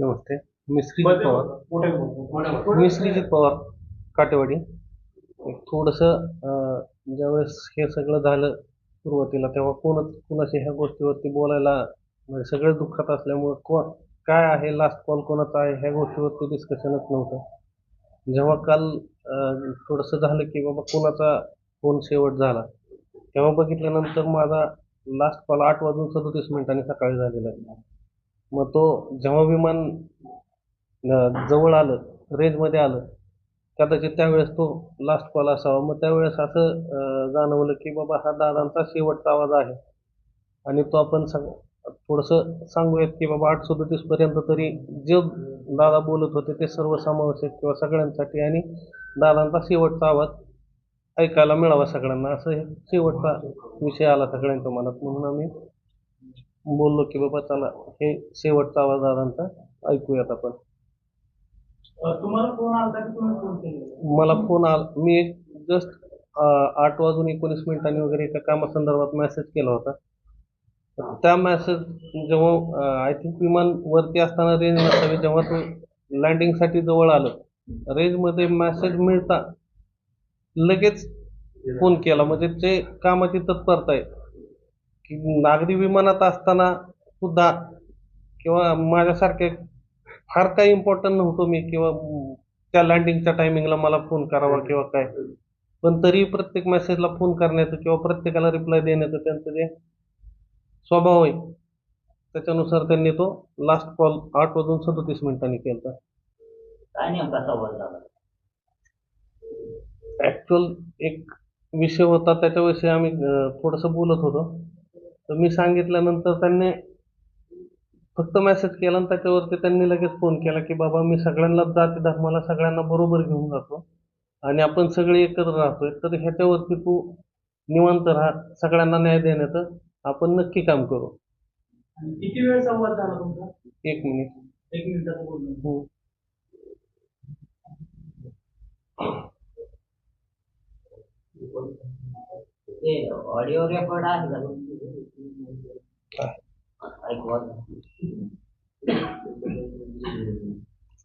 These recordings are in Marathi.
नमस्ते. मी श्रीजित पवार मी श्रीजित पवार काटेवाडी. थोडंसं ज्यावेळेस हे सगळं झालं सुरुवातीला तेव्हा कोणच कुणाशी ह्या गोष्टीवरती बोलायला म्हणजे सगळे दुःखात असल्यामुळं कोण काय आहे लास्ट कॉल कोणाचा आहे ह्या गोष्टीवरती डिस्कशनच नव्हतं. जेव्हा काल थोडंसं झालं की बाबा कोणाचा फोन शेवट झाला तेव्हा बघितल्यानंतर माझा लास्ट कॉल आठ वाजून सदोतीस मिनिटांनी सकाळी झालेला आहे. मग तो जेव्हा विमान जवळ आलं रेंजमध्ये आलं कदाचित त्यावेळेस तो लास्ट कॉल असावा. मग त्यावेळेस असं जाणवलं की बाबा हा दादांचा शेवटचा आवाज आहे. आणि तो आपण सांग थोडंसं सांगूयात की बाबा आठ सदोतीसपर्यंत तरी जे दादा बोलत होते ते सर्वसमावेशक किंवा सगळ्यांसाठी आणि दादांचा शेवटचा आवाज ऐकायला मिळावा सगळ्यांना. असं हे शेवटचा विषय आला सगळ्यांच्या मनात. म्हणून आम्ही बोललो की बाबा चला हे शेवटचा आवाज दादांचा ऐकूयात आपण. तुम्हाला फोन आला की तुम्ही फोन केलेला? मला फोन आला मी एक जस्ट आठ वाजून एकोणीस मिनिटांनी वगैरे एका कामासंदर्भात मेसेज केला होता. त्या मेसेज जेव्हा आय थिंक विमान वरती असताना रेंज नसावी जेव्हा तो लँडिंगसाठी जवळ आलं रेंजमध्ये मेसेज मिळता लगेच फोन केला. म्हणजे ते कामाची तत्परता आहे की नागरी विमानात असताना सुद्धा किंवा माझ्यासारखे फार काही इम्पॉर्टंट नव्हतो मी किंवा त्या लँडिंगच्या टायमिंगला मला फोन करावा किंवा काय. पण तरी प्रत्येक मेसेजला फोन करण्याचं किंवा प्रत्येकाला रिप्लाय देण्याचं त्यांचं जे स्वभाव आहे त्याच्यानुसार त्यांनी तो लास्ट कॉल आठ वाजून सदोतीस मिनिटांनी केला काय नेमका संवाद झाला? ॲक्च्युअल एक विषय होता त्याच्याविषयी आम्ही थोडंसं बोलत होतो. तर मी सांगितल्यानंतर त्यांनी फक्त मेसेज केला आणि त्याच्यावरती त्यांनी लगेच फोन केला की बाबा मी सगळ्यांना जाती धर्माला सगळ्यांना बरोबर घेऊन जातो आणि आपण सगळे एकत्र राहतोय तर ह्याच्यावरती तू निवांत राहा सगळ्यांना न्याय देण्याचं आपण नक्की काम करू. किती वेळ संवाद झाला तुमचा? एक मिनिट एक मिनिटाचं बोलणं हो. ऑडिओ रेकॉर्ड आहे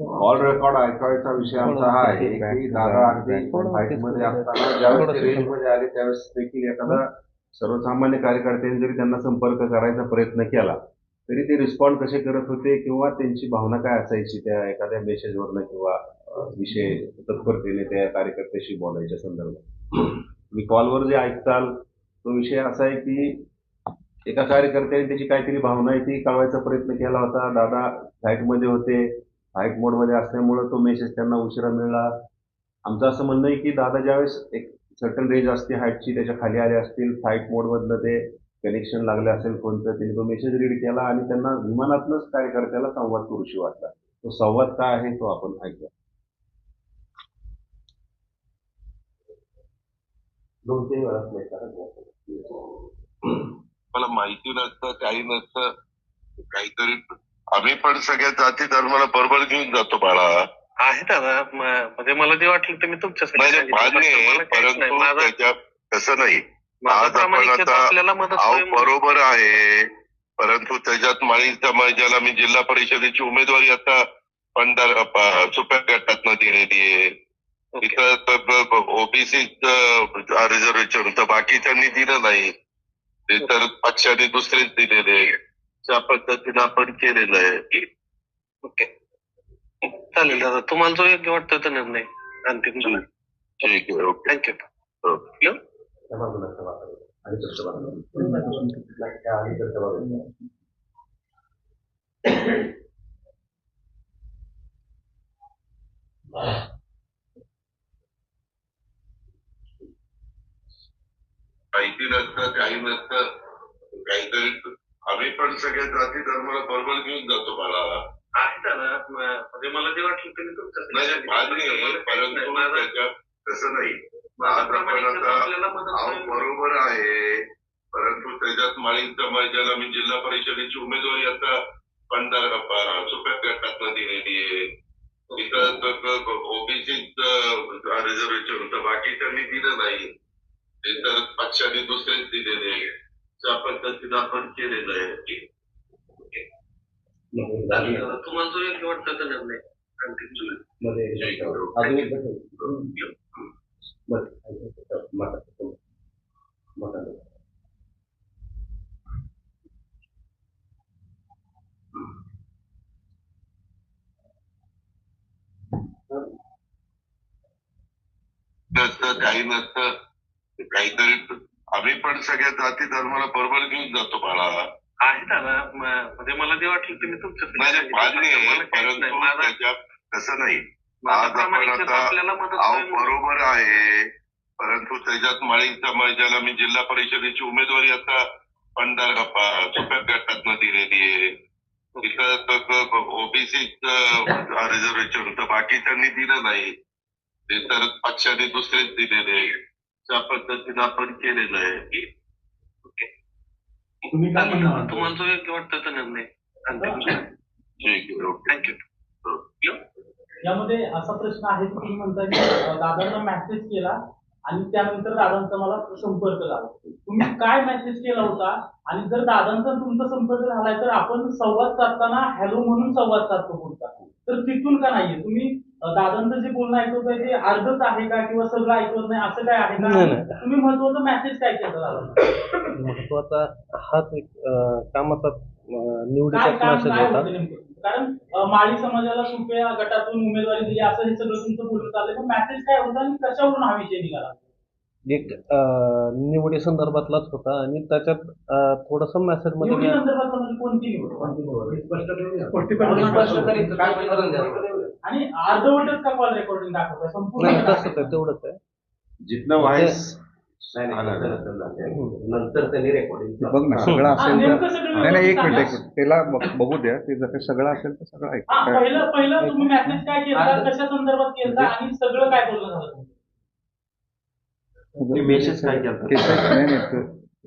ऑल रेकॉर्ड ऐकायचा विषय आमचा हा आहे की दादा अगदी मध्ये असताना ज्यावेळेस रेंजमध्ये आले त्यावेळेस देखील एखादा सर्वसामान्य कार्यकर्त्यांनी जरी त्यांना संपर्क करायचा प्रयत्न केला तरी ते रिस्पॉन्ड कसे करत होते किंवा त्यांची भावना काय असायची त्या एखाद्या मेसेजवरनं किंवा विषय तत्परतेने त्या कार्यकर्त्याशी बोलायच्या संदर्भात? मी कॉलवर जे ऐकताल तो विषय असा आहे की एका कार्यकर्त्याने त्याची काहीतरी भावना आहे ती कळवायचा प्रयत्न केला होता. दादा फ्लाईटमध्ये होते. फ्लाईट मोडमध्ये असल्यामुळं तो मेसेज त्यांना उशिरा मिळाला. आमचं असं म्हणणं आहे की दादा ज्यावेळेस एक सर्टन रेंज असते हाईटची त्याच्याखाली आले असतील फ्लाईट मोडमधनं ते कनेक्शन लागले असेल कोणतं त्यांनी तो मेसेज रीड केला आणि त्यांना विमानातनंच कार्यकर्त्याला संवाद करूशी वाटला. तो संवाद काय आहे तो आपण ऐकूया. दोन तीन वेळा. मला माहिती नसतं काही नसतं. काहीतरी आम्ही पण सगळ्या जाती धर्माला बरोबर घेऊन जातो बाळा. आहे दादा म्हणजे मला जे वाटलं ते मी त्याच्यात तसं नाही. आज आपण आता-. बरोबर आहे. परंतु त्याच्यात माळी समाजाला मी जिल्हा परिषदेची उमेदवारी आता पंधरा सुप्या गटातनं दिलेली आहे. इथं ओबीसी रिझर्वेशन तर बाकीच्यांनी दिलं नाही. ते तर पक्षाने दुसरेच दिलेले त्या पद्धतीनं आपण केलेलं आहे ओके चालेल दादा तुम्हाला जो योग्य वाटतो तो निर्णय अंतिम झाला ठीक आहे ओके थँक्यू ओके माहिती नसतं काही नसतं. काहीतरी आम्ही पण सगळ्या जाती धर्माला बरोबर घेऊन जातो बाळा. आहे म- म्हणजे मला जे वाटलं ते मी तुमच्यासाठी नाही सांगितलं. मान्य आहे मला काहीच नाही. परंतु माझा- त्याच्यात तसं नाही. माझा. बरोबर आहे. परंतु त्याच्यात माळी समाजाला मी जिल्हा परिषदेची उमेदवारी आता पंधरा सुप्या गटातनं दिलेली आहे. इथं ओबीसी रिझर्वेशन तर बाकीच्यांनी दिलं नाही. ते तर पक्षाने दुसरेच दिलेले आहे. त्या पद्धतीनं आपण केलेलं आहे तुम्हाला जो योग्य वाटतं तो निर्णय? एक नसतं काही नसतं. काहीतरी आम्ही पण सगळ्या जाती धर्माला बरोबर घेऊन जातो बाळा. आहे दादा म- म्हणजे मला जे वाटलं ते मी तुमच्या तसं नाही. आज आपण आता. बरोबर आहे. परंतु त्याच्यात माळी समाजाला मी जिल्हा परिषदेची उमेदवारी आता पंढर गप्पा सोप्या गटातनं दिलेली आहे. तिथं ओबीसी रिझर्वेशन तर बाकीच्यांनी दिलं नाही. ते तर पक्षाने दुसरेच दिलेले. त्या पद्धतीनं आपण केलेलं आहे तुम्ही काय म्हणणार तुम्हाला जो योग्य वाटतं तो निर्णय थँक्यू यामध्ये असा प्रश्न आहे की म्हणता की दादांना मेसेज केला आणि त्यानंतर दादांचा मला संपर्क झाला. तुम्ही काय मेसेज केला होता? आणि जर दादांचा तुमचा संपर्क झालाय तर आपण संवाद साधताना हॅलो म्हणून संवाद साधतो बोलता तर तिथून का नाहीये? तुम्ही दादांचं जे बोलणं ऐकवताय ते अर्धच आहे का किंवा सगळं ऐकवत नाही? असं काय आहे का. तुम्ही महत्वाचं मेसेज काय केलं दादा? महत्त्वाचा हाच एक कामाचा मेसेज होता नेमकं? कारण माळी समाजाला सुप्या गटातून उमेदवारी दिली असं हे सगळं तुमचं बोलणं चाललंय. पण मेसेज काय होता आणि कशावरून हा विषय निघाला? एक निवडी संदर्भातलाच होता आणि त्याच्यात थोडस मेसेजमध्ये निवडी मी- संदर्भात म्हणजे कोणती निवड? आणि अर्धवटच का कॉल रेकॉर्डिंग दाखवताय? संपूर्ण तसंच आहे तेवढंच आहे. जिथनं व्हायस नंतर त्यांनी रेकॉर्डिंग बघ ना सगळं असेल तर नाही नाही एक मिनिट एक. मिनिट त्याला बघू द्या ते जर सगळं असेल तर सगळं ऐक हा, काय- पहिलं पहिलं तुम्ही मेसेज काय केला कशा संदर्भात केला आणि सगळं काय बोलणं झालं message काय केलता? ते सग- नाही नाही ते-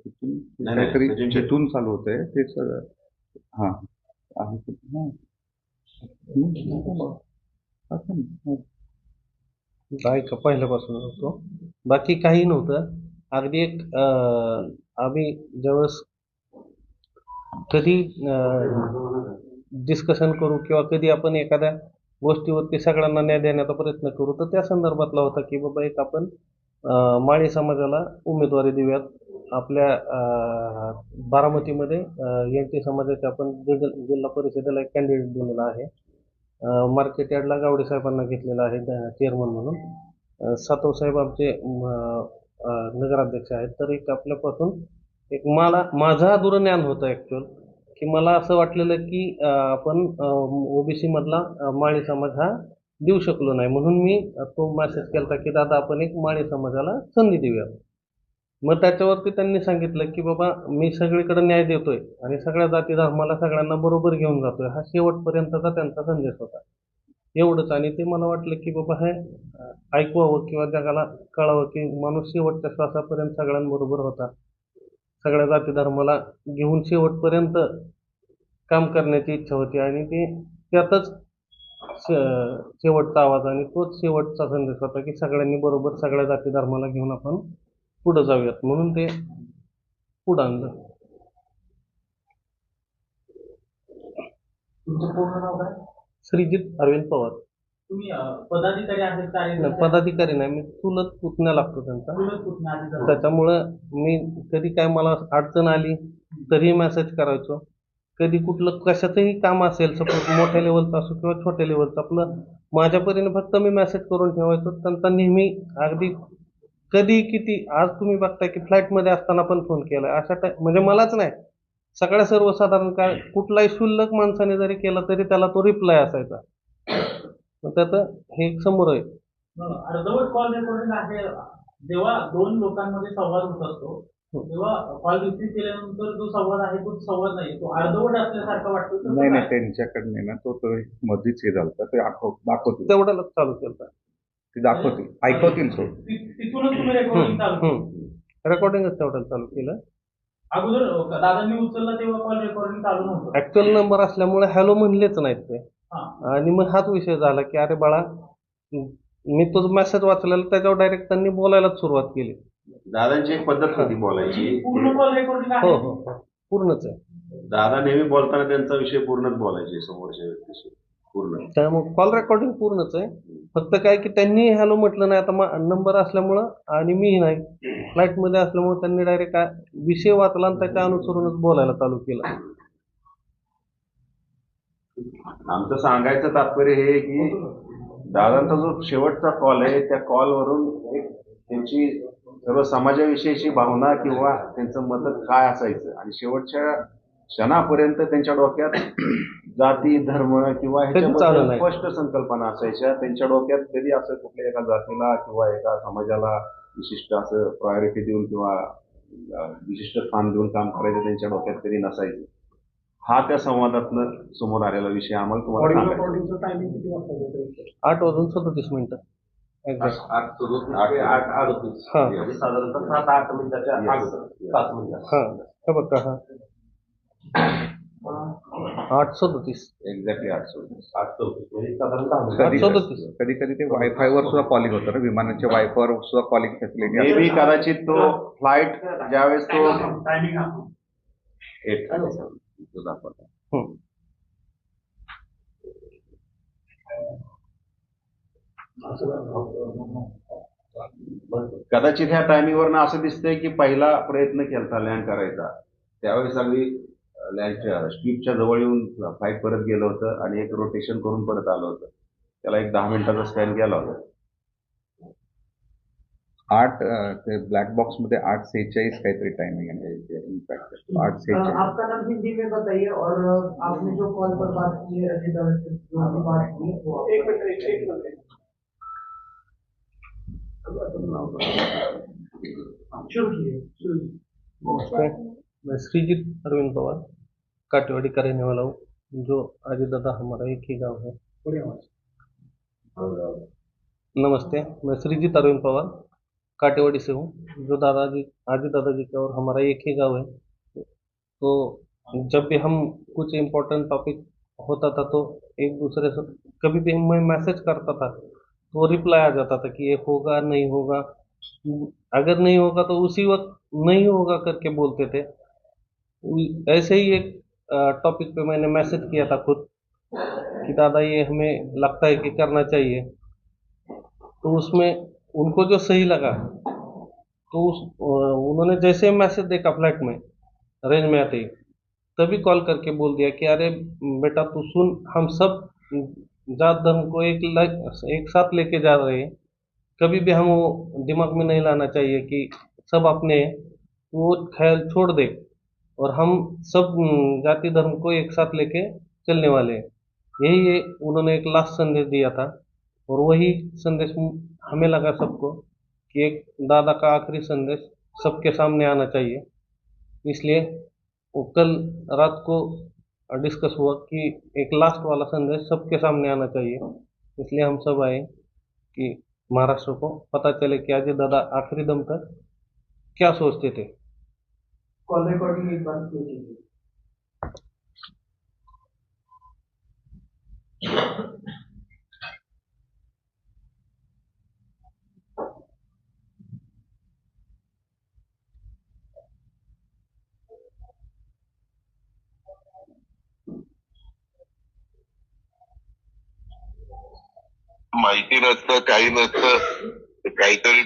इथून नाही, नाही, काहीतरी सचिन जिथून चालू होतंय ते सगळं हा आहे ते- हा. हम्म. असं नाही. ऐका पहिल्यापासून होतो बाकी काही नव्हतं अगदी एक आम्ही ज्यावेळेस कधी डिस्कशन करू किंवा कधी आपण एखाद्या गोष्टीवरती सगळ्यांना न्याय देण्याचा प्रयत्न करू तर त्या संदर्भातला होता की बाबा एक आपण माळी समाजाला उमेदवारी देऊयात. आपल्या बारामतीमध्ये एन टी समाजाचे आपण जिल्हा परिषदेला एक कॅन्डिडेट दिलेला आहे. मार्केट यार्डला गावडे साहेबांना घेतलेला आहे चेअरमन म्हणून. सातव साहेब आमचे नगराध्यक्ष आहेत. तर एक आपल्यापासून एक मला माझा दूरज्ञान ज्ञान होतं ॲक्च्युअल की मला असं वाटलेलं की आपण ओबीसी मधला माळी समाज हा देऊ शकलो नाही. म्हणून मी तो मेसेज केला की दादा आपण एक माळी समाजाला संधी देऊया मग त्याच्यावरती त्यांनी सांगितलं की बाबा मी सगळीकडे न्याय देतोय आणि सगळ्या जाती धर्माला सगळ्यांना बरोबर घेऊन जातोय. हा शेवटपर्यंतचा त्यांचा संदेश होता. एवढंच. आणि ते मला वाटलं की बाबा हे ऐकवावं किंवा जगाला कळावं की माणूस शेवटच्या श्वासापर्यंत सगळ्यांबरोबर होता. सगळ्या जाती धर्माला घेऊन शेवटपर्यंत काम करण्याची इच्छा होती. आणि ते त्यातच शे- शेवटचा आवाज आणि तोच शेवटचा संदेश होता की सगळ्यांनी बरोबर सगळ्या जाती धर्माला घेऊन आपण पुढं जाऊयात. म्हणून ते पुढं आणलं. तुमचं पूर्ण नाव काय? श्रीजित अरविंद पवार. तुम्ही अं, पदाधिकारी आहेत नाही, पदाधिकारी नाही. मी चुलत पुतण्या लागतो त्यांचा. बोलत कुठनं आधी जरा. त्याच्यामुळं मी कधी काय मला अडचण आली तरी मेसेज करायचो. कधी कुठलं कशाचंही काम असेल सपोज मोठ्या लेवलचं असो किंवा छोट्या लेवलचं आपलं माझ्या परीने फक्त मी मेसेज करून ठेवायचो. त्यांचा नेहमी अगदी कधी किती आज तुम्ही बघताय की फ्लाईटमध्ये असताना पण फोन केलाय. अशा टाईप म्हणजे मलाच नाही. सगळ्या सर्वसाधारण काय कुठलाही शुल्लक माणसाने जरी केला तरी त्याला तो रिप्लाय असायचा. मग त्याचं हे समोर आहे. अर्धवट कॉल रेकॉर्डिंग आहे. जेव्हा दोन लोकांमध्ये संवाद होत असतो तेव्हा कॉल रिसीव्ह केल्यानंतर जो संवाद आहे तो संवाद नाही तो अर्धवट असल्यासारखा वाटतो नाही नाही काय? त्यांच्याकडनं ना तो तो मधीच हे झालं. ते दाखव दाखवतील. तेवढ्यालाच चालू केलं ते दाखवतील ऐकवतील ति- तिथूनच तुम्ही रेकॉर्डिंग चालू. रेकॉर्डिंगच तेवढ्याला चालू केलं. अगोदर दादांनी उचलला तेव्हा कॉल रेकॉर्डिंग चालू नव्हतं. ऍक्च्युअल नंबर असल्यामुळे हॅलो म्हणलेच नाहीत ते. हा. आणि मग हाच विषय झाला की अरे बाळा मी तो मेसेज वाचलेला त्याच्यावर डायरेक्ट त्यांनी बोलायलाच सुरुवात केली. दादांची एक पद्धत होती बोलायची. पूर्ण कॉल रेकॉर्डिंग हो आहे? हो हो. पूर्णच आहे. दादा नेहमी बोलताना त्यांचा विषय पूर्णच बोलायचे समोरच्या व्यक्तीशी. पूर्ण. त्यामुळे कॉल रेकॉर्डिंग पूर्णच आहे. फक्त काय की त्यांनी हॅलो म्हटलं नाही आता नंबर असल्यामुळं आणि मीही नाही. फ्लाईटमध्ये असल्यामुळे त्यांनी डायरेक्ट विषय वाचला आणि त्याच्या अनुसरूनच बोलायला चालू केलं. आमचं सांगायचं तात्पर्य हे की दादांचा जो शेवटचा कॉल आहे त्या कॉलवरून एक त्यांची सर्व समाजाविषयीची भावना किंवा त्यांचं मत काय असायचं? आणि शेवटच्या क्षणापर्यंत त्यांच्या डोक्यात जाती धर्म किंवा. स्पष्ट संकल्पना असायच्या. त्यांच्या डोक्यात कधी असं कुठल्या एका जातीला किंवा एका समाजाला विशिष्ट असं प्रायोरिटी देऊन किंवा विशिष्ट स्थान देऊन काम करायचं त्यांच्या डोक्यात कधी नसायचं. हा त्या संवादातनं समोर आलेला विषय आम्हाला तुम्हाला सांगायचा. आठ वाजून सदतीस मिनिटं. म्हणजे साधारणतः सात आठ मिनिटाच्या बघा हा. आठ सदतीस एक्झॅक्टली आठ चौतीस म्हणजे कधी सदतीस कधी कधी ते वायफायवर सुद्धा कॉलिंग होतं ना. विमानाच्या वायफायवर सुद्धा कॉलिंग फॅसिलिटी मे बी कदाचित तो फ्लाईट ज्यावेळेस तो. हं. कदाचित ह्या टायमिंगवरनं असं दिसतंय की पहिला प्रयत्न केला लँड करायचा. त्यावेळेस अगदी लँडच्या स्ट्रीपच्या जवळ येऊन फ्लाईट परत गेलं होतं आणि एक रोटेशन करून परत आलं होतं. त्याला एक दहा मिनिटाचा स्कॅन केला होता. आठ ते ब्लॅक बॉक्समध्ये आठ सेहेचाळीस काहीतरी टायमिंग आहे इम्पॅक्ट आठ सेहेचाळीस. आपका नाम हिंदी में बताइए और अ, आपने जो कॉल पर बात की है अजय दवे से जो आपने बात की वो आप- एक मिनिट एक शुरू श्रीजीत अरविंद पवार। काटेवाड़ी का रहने वाला हूँ जो आजी दादा हमारा एक ही गाँव है। नमस्ते मैं श्रीजीत अरविंद पवार काटेवाड़ी से हूँ जो दादाजी आजी दादाजी का और हमारा एक ही गाँव है। तो जब भी हम कुछ इम्पोर्टेंट टॉपिक होता था तो एक दूसरे से कभी भी मैं मैसेज करता था तो रिप्लाई आ जाता था कि ये होगा नहीं होगा। अगर नहीं होगा तो उसी वक्त नहीं होगा करके बोलते थे। ऐसे ही एक टॉपिक पे मैंने मैसेज किया था खुद कि दादा ये हमें लगता है कि करना चाहिए। तो उसमें उनको जो सही लगा तो उस उन्होंने जैसे मैसेज देखा फ्लैट में रेंज में आते ही, तभी कॉल करके बोल दिया कि अरे बेटा तू सुन, हम सब जात धर्म को एक लग- एक साथ लेके जा रहे हैं। कभी भी हम वो दिमाग में नहीं लाना चाहिए कि सब अपने वो ख्याल छोड़ दे। और हम सब जाति धर्म को एक साथ लेके चलने वाले हैं। यही ये उन्होंने एक लास्ट संदेश दिया था और वही संदेश हमें लगा सबको कि एक दादा का आखिरी संदेश सबके सामने आना चाहिए। इसलिए वो कल रात को डिस्कस हुआ कि एक लास्ट वाला संदेश सबके सामने आना चाहिए। इसलिए हम सब आए कि महाराष्ट्र को पता चले कि अजय दादा आखिरी दम तक क्या सोचते थे। कॉल रिकॉर्डिंग एक बार प्ले कीजिए माहिती नसतं काही नसतं काहीतरी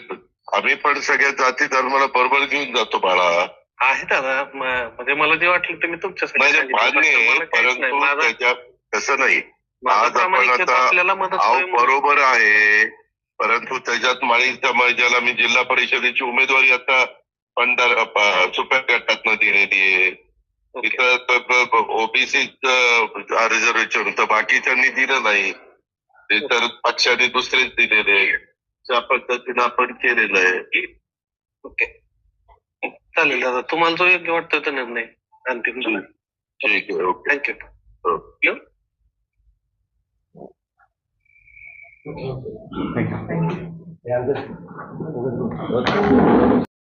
आम्ही पण सगळ्या जाती धर्माला बरोबर घेऊन जातो बाळा. आहे दादा म्हणजे मला जे वाटलं ते मी त्याच्यात तसं नाही. आज आपण आता-. बरोबर आहे परंतु त्याच्यात माळी समाजाला मी जिल्हा परिषदेची उमेदवारी आता सुप्या गटातनं दिलेली आहे. तिथं ओबीसी रिझर्वेशन होतं बाकीच्यांनी दिलं नाही. ते तर पक्षाने दुसरेच दिलेले आहे त्या पद्धतीनं आपण केलेलं आहे. ओके. चालेल दादा. तुम्हाला जो योग्य वाटतो तो निर्णय अंतिम झाला ठीक आहे ओके. थँक्यू